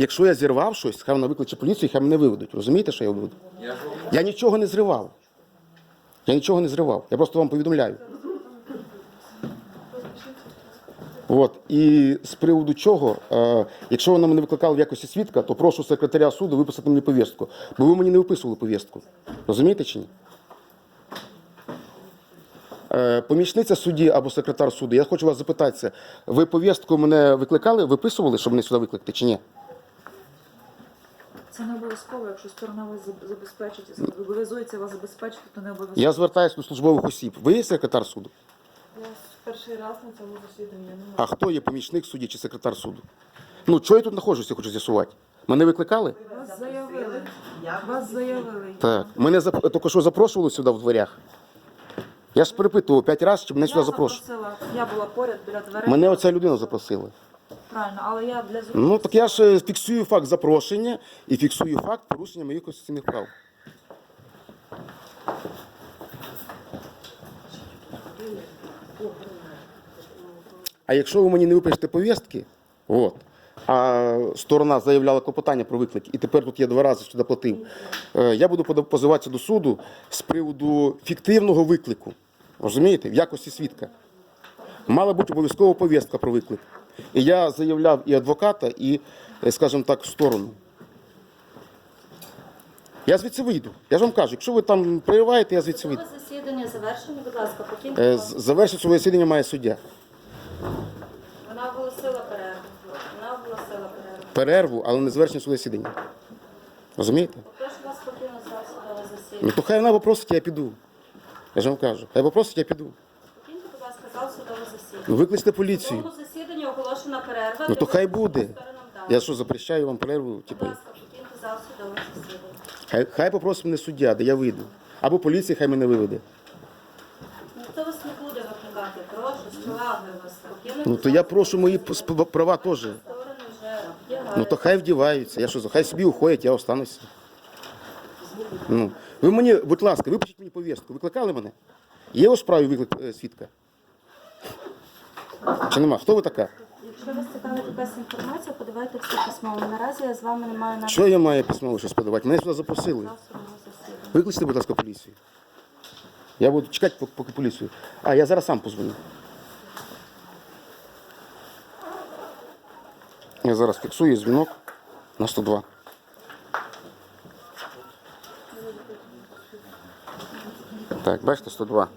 Якщо я зірвав щось, хай вона викличе поліцію, хай мене виведуть. Розумієте, що я? Я Я нічого не зривав. Я нічого не зривав. Я просто вам повідомляю. От. І з приводу чого, е, якщо вона мене викликала в якості свідка, то прошу секретаря суду виписати мені повістку. Бо ви мені не виписували повістку. Розумієте чи ні? Е, Помічниця судді або секретар суду, я хочу вас запитатися, ви повістку мене викликали, виписували, щоб мене сюди викликати, чи ні? Це не обов'язково, якщо сторона вас заб- забезпечить, зобов'язується вас забезпечити, то не обов'язково. Я звертаюся до службових осіб. Ви є секретар суду? Я перший раз на цьому засіданні. Я не можу. А хто є помічник судді чи секретар суду? Ну, чого я тут знаходжуся, хочу з'ясувати. Мене викликали? Вас заявили. Вас заявили. Так. Мене зап- тільки що запрошували сюди в дверях. Я ж перепитував п'ять разів, чи мене сюди Я запрошували. запросила, я була поряд біля дверей. Мене оця людина запросила. Правильно, але я для зручності. Ну так я ж е, фіксую факт запрошення і фіксую факт порушення моїх конституційних прав. А якщо ви мені не випишете повістки, от, а сторона заявляла клопотання про виклик, і тепер тут я два рази сюди платив, е, я буду позиватися до суду з приводу фіктивного виклику. Розумієте, в якості свідка. Мала бути обов'язково повістка про виклик. І я заявляв і адвоката, і, е, скажімо так, в сторону. Я звідси вийду. Я ж вам кажу, якщо ви там прориваєте, я звідси вийду. Засідання завершено, будь ласка, покиньте. Е, Завершити своє засідання має суддя. Вона оголосила перерву. Вона оголосила перерву. Перерву, але не завершення своє засідання. Розумієте? Прошу вас судове Ну засідання. то хай вона попросить, я піду. Я ж вам кажу. Хай попросить, я піду. Покиньте, будь ласка, зал судове засідання. Ну викличте поліцію. Оголошена перерва. Ну то хай буде. Я що, запрещаю вам перерву? Будь Типу, ласка, покиньте зал судове засідання. хай, хай попросить мене суддя, де я вийду. Або поліція хай мене виведе. Ніхто вас не буде викликати. Прошу, з повагою вас. Покинути Ну то зал я прошу мої права теж. Сторони вже Ну то хай вдіваються. Я що, хай собі уходять, я остануся. Ну, ви мені, будь ласка, випишіть мені повістку. Викликали мене? Є у справі виклик е, свідка? Чи нема? Хто ви така? Якщо вас цікавить якась інформація, подавайте все письмово. Наразі я з вами не маю Що я маю письмово щось подавати? Мене сюди запросили. засідання. Викличте, будь ласка, поліцію. Я буду чекати, поки поліцію. А, я зараз сам позвоню. Я зараз фіксую дзвінок на 102. Так, бачите, 102.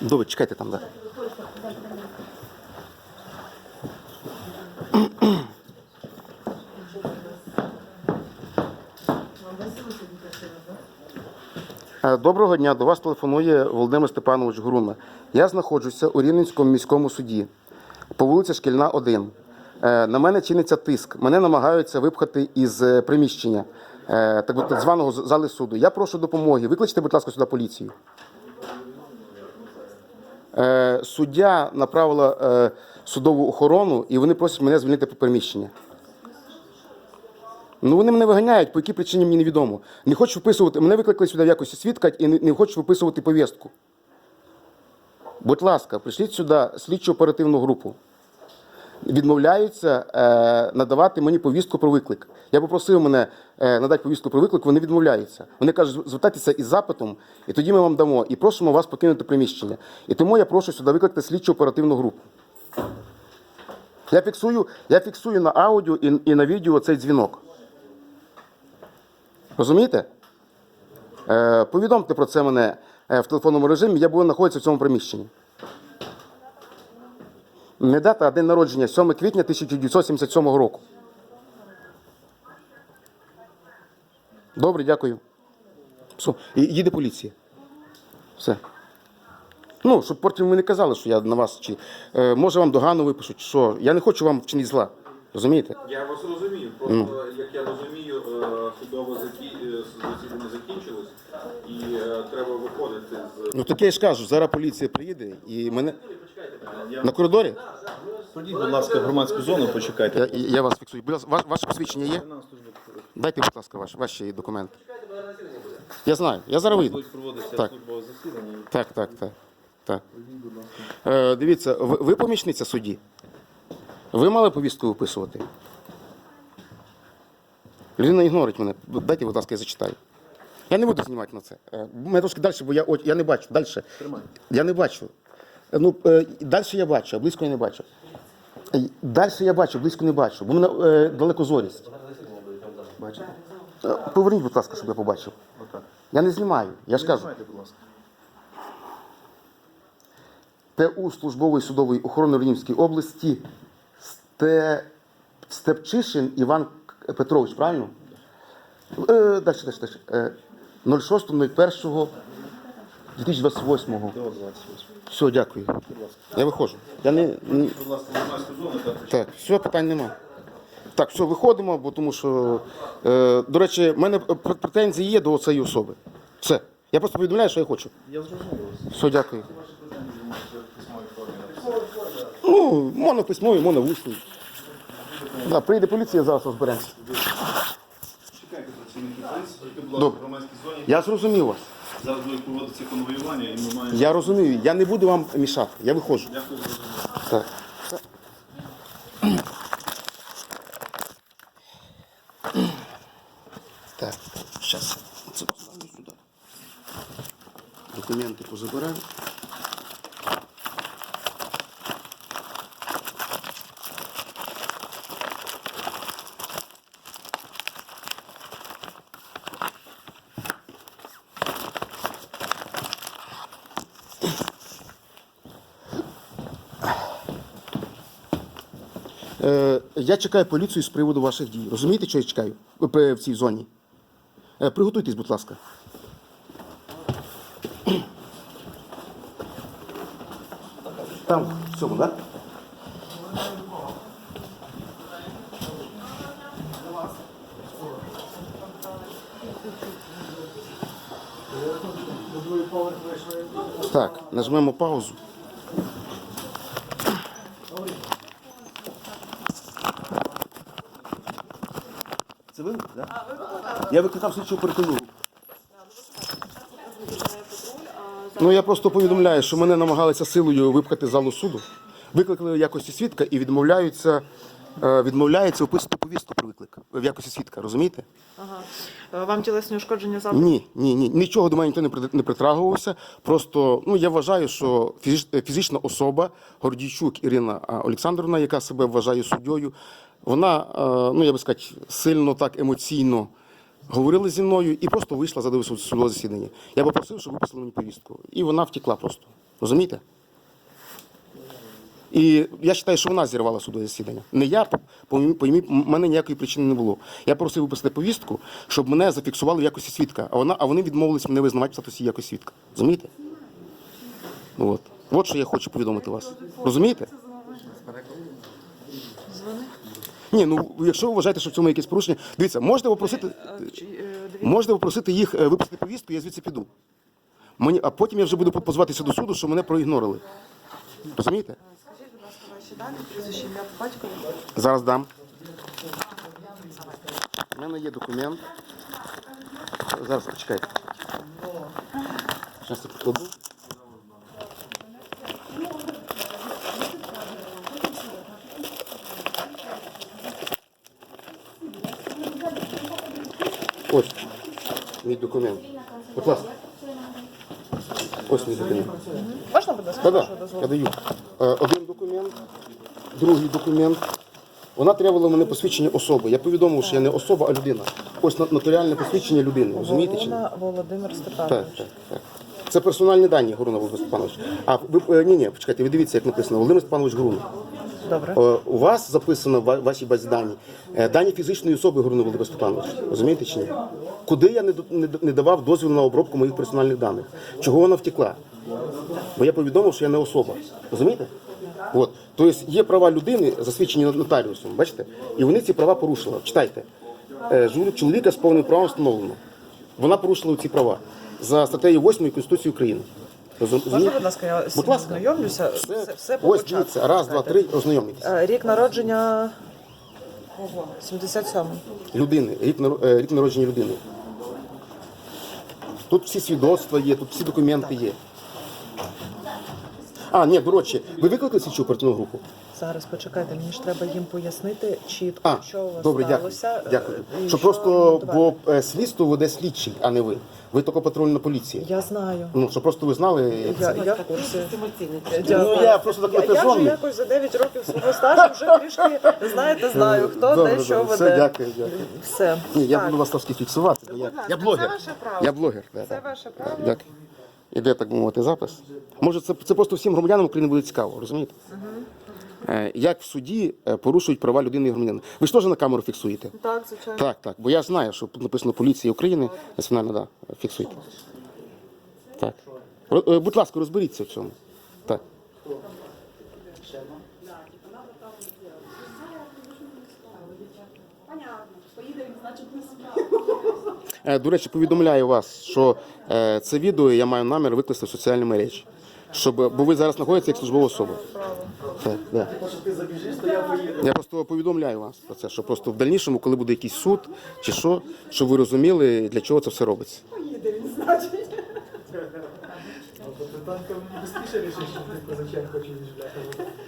Добре, чекайте там, так. Е, Доброго дня, до вас телефонує Володимир Степанович Груна. Я знаходжуся у Рівненському міському суді по вулиці Шкільна, 1. Е, На мене чиниться тиск. Мене намагаються випхати із е, приміщення е, так званого зали суду. Я прошу допомоги. Викличте, будь ласка, сюди поліцію. Е, Суддя направила е, судову охорону, і вони просять мене звільнити по приміщення. Ну вони мене виганяють, по якій причині мені невідомо. Не хочу виписувати, мене викликали сюди в якості свідка і не, не хочу виписувати повістку. Будь ласка, прийшліть сюди слідчу оперативну групу. Відмовляються е, надавати мені повістку про виклик. Я попросив мене е, надати повістку про виклик, вони відмовляються. Вони кажуть, звертайтеся із запитом, і тоді ми вам дамо. І просимо вас покинути приміщення. І тому я прошу сюди викликати слідчу оперативну групу. Я фіксую, я фіксую на аудіо і, і на відео цей дзвінок. Розумієте? Е, повідомте про це мене е, в телефонному режимі, я буду знаходитися в цьому приміщенні. Не дата, а день народження 7 квітня 1977 року. Добре, дякую. Все. І їде поліція. Все. Ну, щоб потім ви не казали, що я на вас чи е, може вам догану випишуть, що. Я не хочу вам вчинити зла. Розумієте? Я вас розумію. Просто, як я розумію, е, судове закі- е, засідання закінчилось і е, треба виходити з Ну таке я ж кажу, зараз поліція приїде і мене. На коридорі? Ходіть, будь ласка, в громадську зону, почекайте. Я, я вас фіксую. Будь ласка, ва- ваше посвідчення є? Дайте, будь ласка, ваш, ваші документи. Я знаю, я зараз вийду. Будуть проводитися Так. службове засідання. Так, так, так. так. Е, дивіться, ви, ви помічниця судді. Ви мали повістку виписувати? Людина ігнорить мене. Дайте, будь ласка, я зачитаю. Я не буду знімати на це. Е, Мене трошки далі, бо я, я не бачу. Далі. Я не бачу. Е, Ну, е, далі я бачу, а близько я не бачу. Далі я бачу, близько не бачу, бо в мене е, далекозорість. Бачите? Е, Поверніть, будь ласка, щоб я побачив. Я не знімаю, я ж кажу. ТУ службової судової охорони Рівненської області Сте... Степчишин Іван Петрович, правильно? Е, далі, далі, далі. Е, 06.01.2028. До 28. Все, дякую. Я виходжу. Я не, не... Будь ласка, громадську зону та Так, все, питань нема. Так, все, виходимо, бо тому що, е, до речі, в мене пр- претензії є до цієї особи. Все. Я просто повідомляю, що я хочу. Я зрозумів вас. Все, дякую. Ну, моно письмові, моно вусні. Да, прийде поліція, зараз розберемося. Чекайте поліції, тільки, будь ласка, Добре. в громадській зоні. Я зрозумів вас. Зараз буде проводитися конвоювання і ми маємо... Я розумію. Я не буду вам мішати. Я виходжу. Дякую за розуміння. Так. Так, сейчас. Це поставлю сюди. Документи позабираю. Е, я чекаю поліцію з приводу ваших дій. Розумієте, що я чекаю в в цій зоні? Е, приготуйтесь, будь ласка. Там, в цьому, так? Так, нажмемо паузу. Да? Я викликав слідчу оперативну. Ну я просто повідомляю, що мене намагалися силою випхати з залу суду. Викликали в якості свідка і відмовляються, е, відмовляються описати повістку про виклик в якості свідка, розумієте? Ага. Е, Вам тілесні ушкодження завтра? Ні, ні, ні. Нічого до мене ніхто не притрагувався. Просто ну я вважаю, що фізична особа Гордійчук Ірина Олександровна, яка себе вважає суддєю, вона, е, ну я би сказати, сильно так емоційно говорила зі мною і просто вийшла за судове засідання. Я попросив, щоб виписали мені повістку. І вона втекла просто. Розумієте? І я вважаю, що вона зірвала судове засідання. Не я, по, мене ніякої причини не було. Я просив виписати повістку, щоб мене зафіксували в якості свідка, а, вона, а вони відмовились мене визнавати в статусі якості свідка. Розумієте? От. От що я хочу повідомити вас. Розумієте? Ні, ну якщо ви вважаєте, що в цьому якесь порушення, дивіться, можете попросити, Е, е, дивіться. можете попросити їх е, виписати повістку, я звідси піду. Мені, а потім я вже буду позиватися до суду, що мене проігнорили. Розумієте? Скажіть, будь ласка, ваші дані, прізвище, ім'я по батькові. Зараз дам. У мене є документ. Зараз почекайте. Зараз я покладу. Мій документ. Будь ласка. Ось мій документ. Можна, будь ласка, дозволу? я даю. Е, Один документ, другий документ. Вона требувала мене посвідчення особи. Я повідомив, що я не особа, а людина. Ось на- нотаріальне посвідчення людини. Розумієте чи ні? Володимир Володимир Так, Степанович. так, так. Це персональні дані Груна Володимир Степанович. А ви е, ні, ні, почекайте, ви дивіться, як написано. Володимир Степанович Грун. Добре. Е, У вас записано в вашій базі дані е, дані фізичної особи Груни Володимир Степанович. Розумієте чи ні? Куди я не, не, не давав дозвіл на обробку моїх персональних даних? Чого вона втекла? Бо я повідомив, що я не особа. Розумієте? От. Тобто є права людини, засвідчені нотаріусом, бачите? І вони ці права порушили. Читайте. Е, Чоловіка з повним правом встановлено. Вона порушила ці права за статтею 8 Конституції України. Можна, будь ласка, я Будь ласка. знайомлюся. Все, Все, все по Ось початку. дивіться, раз, два, три, ознайомлюйтесь. Е, Рік народження. Ого, 77. Людини, рік, е, рік народження людини. Тут всі свідоцтва є, тут всі документи є. А, ні, до речі, ви викликали слідчу оперативну групу? Зараз почекайте, мені ж треба їм пояснити чітко, А, що у вас добре, дякую. сталося. е, Дякую. Що що просто, бо е, слідство веде слідчий, а не ви. Ви тільки патрульна поліція. Я знаю. Ну, щоб просто ви знали. Я, це. я в курсі. Ну, я просто так Я, я вже напряжений. якось за 9 років свого стажу вже трішки, знаєте, знаю, хто Добре, де що добре. веде. Все, дякую, дякую. Все. Ні, я Так. буду вас трошки фіксувати. бо Я, я блогер. Це ваше право. Я блогер. Да, Це да. ваше право. Дякую. Іде, так би мовити, запис. Може, це, це просто всім громадянам України буде цікаво, розумієте? Е, Як в суді е, порушують права людини і громадянина. Ви ж теж на камеру фіксуєте? Так, звичайно. Так, так. Бо я знаю, що написано Поліція України, національна, да, фіксуйте. Так. Е, Будь ласка, розберіться в цьому. Так. До речі, повідомляю вас, що це відео я маю намір викласти в соціальні мережі. Щоб, бо ви зараз знаходитеся як службова особа. Так, да. Я просто повідомляю вас про це, що просто в дальнішому, коли буде якийсь суд чи що, щоб ви розуміли, для чого це все робиться.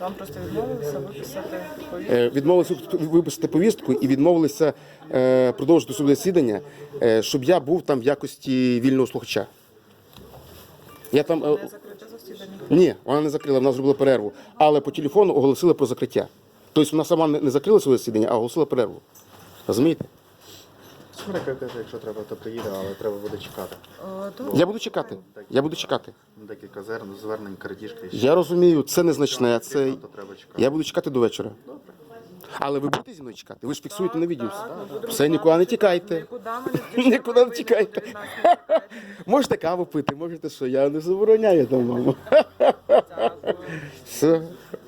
Вам просто відмовилися виписати повістку. Е, Відмовилися виписати повістку і відмовилися е, продовжити судове засідання, е, щоб я був там в якості вільного слухача. Я там. е. Ні, вона не закрила, вона зробила перерву. Але по телефону оголосила про закриття. Тобто вона сама не закрила своє засідання, а оголосила перерву. Розумієте? Смирка каже, якщо треба, то приїде, але треба буде чекати. Я буду чекати. Я буду чекати. Декілька зерн, звернень, крадіжки. Я розумію, це незначне. Це... Я буду чекати до вечора. Але ви будете зі мною чекати? Ви ж фіксуєте на відео. Все, нікуди не тікайте. Нікуди не тікайте. Можете каву пити, можете що, я не забороняю там вам. Все.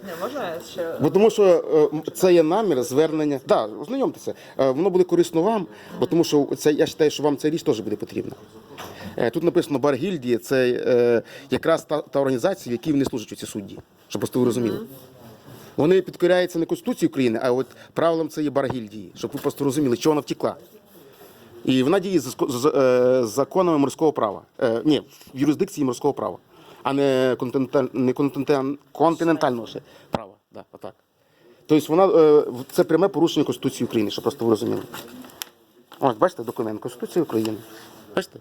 Ні, можна ще Бо тому що е, це є намір звернення. Так, да, ознайомтеся. Е, Воно буде корисно вам, бо тому що це я вважаю, що вам ця річ теж буде потрібна. Е, Тут написано бар гільдії, це е, якраз та, та організація, в якій вони служать у ці судді. Щоб просто ви розуміли. Вони підкоряються не Конституції України, а от правилам цієї бар гільдії, щоб ви просто розуміли, чого вона втекла. І вона діє з е, законами морського права. Е, ні, в юрисдикції морського права, а не, не континентального ще права. Да, отак. Тобто вона е, це пряме порушення Конституції України, щоб просто ви розуміли. Ось, бачите, документ Конституції України. Бачите?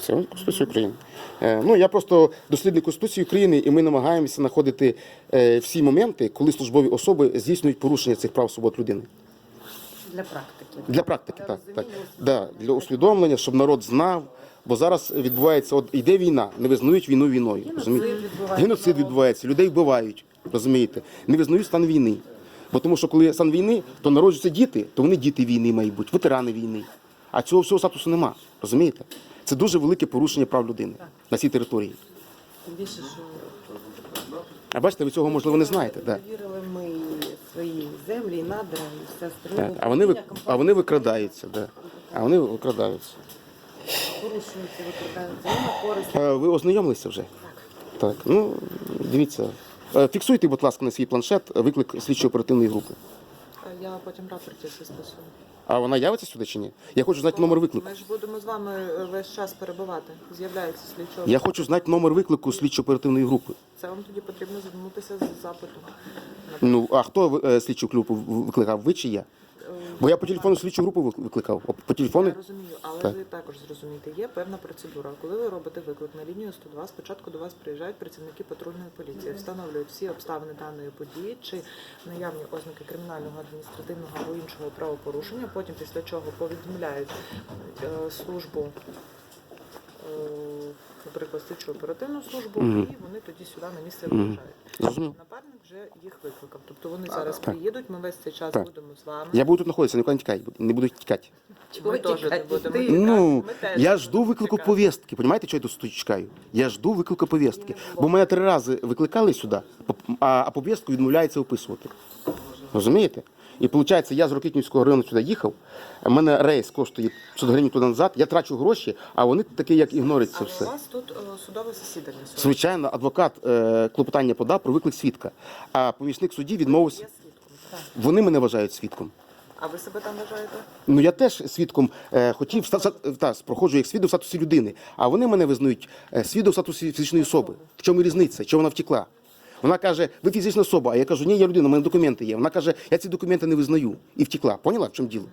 Це Конституція України. Е, ну, я просто дослідник Конституції України, і ми намагаємося знаходити е, всі моменти, коли службові особи здійснюють порушення цих прав свобод людини. Для практики. Для практики, так. так. Да, для усвідомлення, щоб народ знав. Бо зараз відбувається, от йде війна, не визнають війну війною. розумієте? Геноцид відбувається, людей вбивають, розумієте? Не визнають стан війни. Бо тому що коли стан війни, то народжуються діти, то вони діти війни мають бути, ветерани війни. А цього всього статусу нема. Розумієте? Це дуже велике порушення прав людини на цій території. Більше, що А бачите, ви цього можливо не знаєте. Да. ми свої землі, надра і все Так. А вони а вони викрадаються, да. А вони викрадаються. порушуються, викрадаються. Ви ознайомилися вже? Так. Так, Ну, дивіться. Е, Фіксуйте, будь ласка, на свій планшет виклик слідчо оперативної групи. я потім рапорті все списую. А вона явиться сюди чи ні? Я хочу знати номер виклику. Ми ж будемо з вами е, весь час перебувати. З'являється слідчо. Я хочу знати номер виклику слідчо оперативної групи. Це вам тоді потрібно звернутися з запитом. Ну, а хто е, слідчу клюпу викликав? Ви чи я? Бо я по телефону слідчу групу викликав. По телефону? Я розумію, але Так. ви також зрозумієте, є певна процедура. Коли ви робите виклик на лінію 102, спочатку до вас приїжджають працівники патрульної поліції, встановлюють всі обставини даної події чи наявні ознаки кримінального, адміністративного або іншого правопорушення. Потім після чого повідомляють е, службу. е, Наприклад, слідчу оперативну службу, Мгм. і вони тоді сюди на місце виїжджають. Зрозумів. Напарник вже їх викликав. Тобто вони зараз приїдуть, ми весь цей час Так. будемо з вами. Я буду тут знаходитися, нікуди не тікати, не буду тікати. Ми теж не будемо. Тікати. Ну, Ми теж я будемо жду виклику чекати. повістки. Понимаєте, що я тут стою чекаю? Я жду виклику повістки. Бо мене три рази викликали сюди, а, а повістку відмовляється описувати. Розумієте? І виходить, я з Рокитнівського району сюди їхав, у мене рейс коштує 500 гривень туди назад, я трачу гроші, а вони такі, як ігнорять це Але у вас тут е, судове засідання. Звичайно, адвокат е, клопотання подав про виклик свідка, а помічник судді відмовився. Вони мене вважають свідком. А ви себе там вважаєте? Ну я теж свідком е, хотів ста- ста- та, проходжу як свідок в статусі людини, а вони мене визнають е, свідок в статусі фізичної особи. В чому різниця? Чого вона втекла? Вона каже, ви фізична особа, а я кажу, ні, я людина, у мене документи є. Вона каже, я ці документи не визнаю. І втекла. Поняла, в чому діло?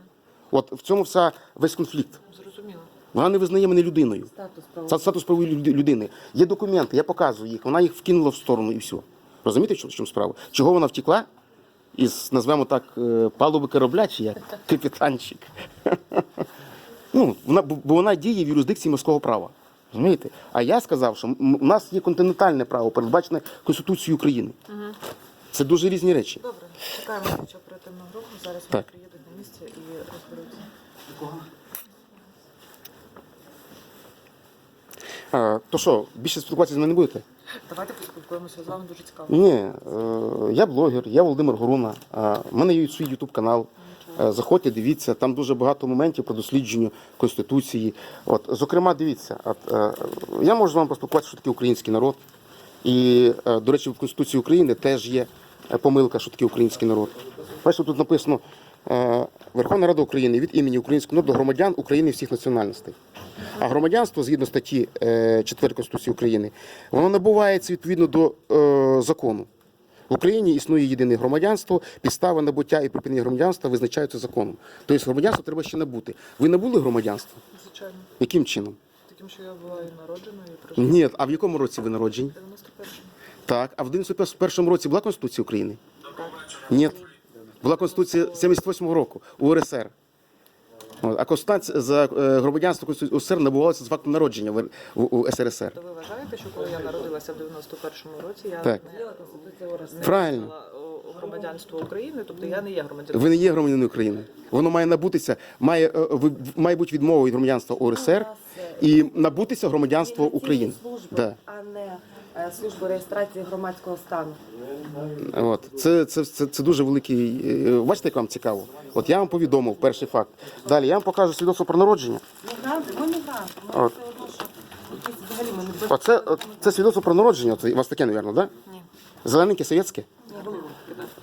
От в цьому вся весь конфлікт. Зрозуміло. Вона не визнає мене людиною. Статус правовий. Статус правової людини. Є документи, я показую їх. Вона їх вкинула в сторону і все. Розумієте, в чому- справа? Чого вона втекла? Із, назвемо так, е, палуби корабля, чи як капітанчик. Ну, вона, бо вона діє в юрисдикції морського права. Розумієте? А я сказав, що у нас є континентальне право, передбачене Конституцією України. Це дуже різні речі. Добре, чекаємо слідчо оперативну групу. Зараз вони приїдуть на місце і розберуться. А, то що, більше спілкуватися з мене не будете? Давайте поспілкуємося з вами дуже цікаво. Ні, е, я блогер, я Володимир Горуна. У мене є свій ютуб канал. Е, Заходьте, дивіться, там дуже багато моментів по дослідженню Конституції. От, зокрема, дивіться, от, е, я можу з вами поспілкуватися, що таке український народ. І, е, до речі, в Конституції України теж є помилка, що таке український народ. Бачите, тут написано Верховна Рада України від імені українського народу громадян України всіх національностей. А громадянство, згідно статті е, 4 Конституції України, воно набувається відповідно до закону. В Україні існує єдине громадянство, підстави набуття і припинення громадянства визначаються законом. Тобто громадянство треба ще набути. Ви набули громадянство? Звичайно. Яким чином? Таким, що я була і народжена, і прожила Ні, а в якому році ви народжені? в 91-му. Так. А в 91 році була Конституція України? Ні. Була Конституція 78-го року УРСР. А Конституція за е, громадянство Конституції УСР набувалося з факту народження в, в, у СРСР. То ви вважаєте, що коли я народилася в 91-му році, я Так. не, Правильно. громадянство України, тобто я не є громадянином. Ви не є громадянином України. Воно має набутися, має, е, ви- має бути відмова від громадянства УРСР і набутися громадянство України. Служби, Да. а не служби реєстрації громадського стану. От. Це, це, це, це дуже великий. е, Бачите, як вам цікаво? От я вам повідомив перший факт. Далі я вам покажу свідоцтво про народження. Ми. Ми От. все одно, що якісь взагалі ми не. Оце от, це свідоцтво про народження. Це у вас таке, мабуть, да? Ні. Зелененьке, совєтське? Ні.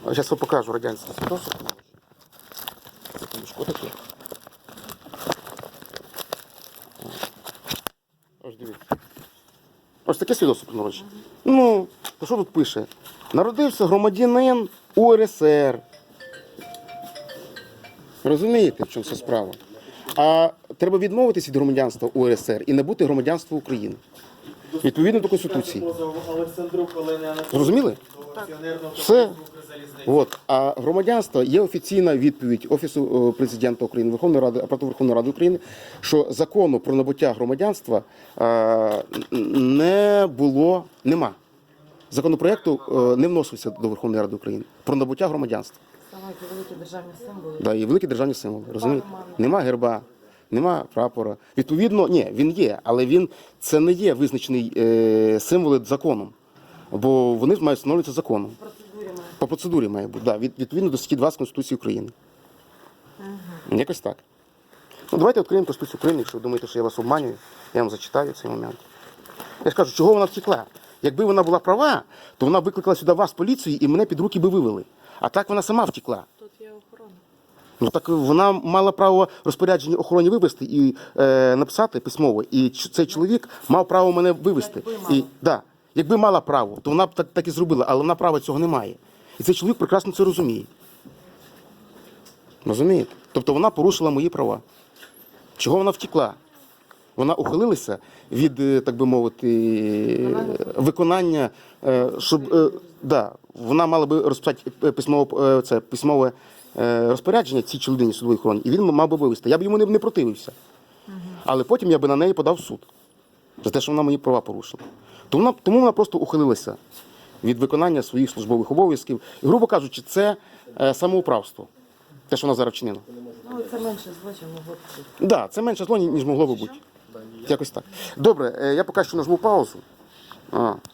Зараз вам покажу радянське свідоцтво. Секундочку, таке. Ось дивіться. Ось таке свідоцтво про народження. Ну, то що тут пише? Народився громадянин УРСР. Розумієте, в чому вся справа? А треба відмовитись від громадянства УРСР і набути громадянство України. Відповідно до Конституції. Олександру Зрозуміли? Все. От. А громадянство є офіційна відповідь Офісу е, президента України, Верховної Ради, апарату Верховної Ради України, що закону про набуття громадянства е, не було, нема. Законопроекту е, не вносився до Верховної Ради України про набуття громадянства. Саме великі державні символи. Да, і великі державні символи. Розумієте? Нема герба, нема прапора. Відповідно, ні, він є, але він це не є визначений е, символи законом. Бо вони мають встановлюватися законом. По процедурі має бути, да, від, відповідно до статті 20 Конституції України. Якось так. Ну, давайте відкриємо Конституцію України, якщо ви думаєте, що я вас обманюю, я вам зачитаю цей момент. Я скажу, чого вона втекла? Якби вона була права, то вона викликала сюди вас, поліцію, і мене під руки би вивели. А так вона сама втекла. Тут є охорона. Ну так вона мала право розпорядження охороні вивести і е, написати письмово. І цей чоловік мав право мене вивести. І, да, якби мала право, то вона б так, так і зробила, але вона права цього не має. І цей чоловік прекрасно це розуміє. Розумієте? Тобто вона порушила мої права. Чого вона втекла? Вона ухилилася від, е, так би мовити, е, виконання, е, щоб да, вона мала би розписати е, письмово, е, це, письмове розпорядження цій чи людині судової охорони, і він мав би вивести. Я б йому не противився. Але потім я би на неї подав суд за те, що вона мої права порушила. Тому вона, тому вона просто ухилилася від виконання своїх службових обов'язків. І, грубо кажучи, це е, самоуправство. Те, що вона зараз вчинила. Ну, це менше злочин могло б бути. Да, це менше зло, ніж могло би бути. Якось так. Добре, е, я поки що нажму паузу.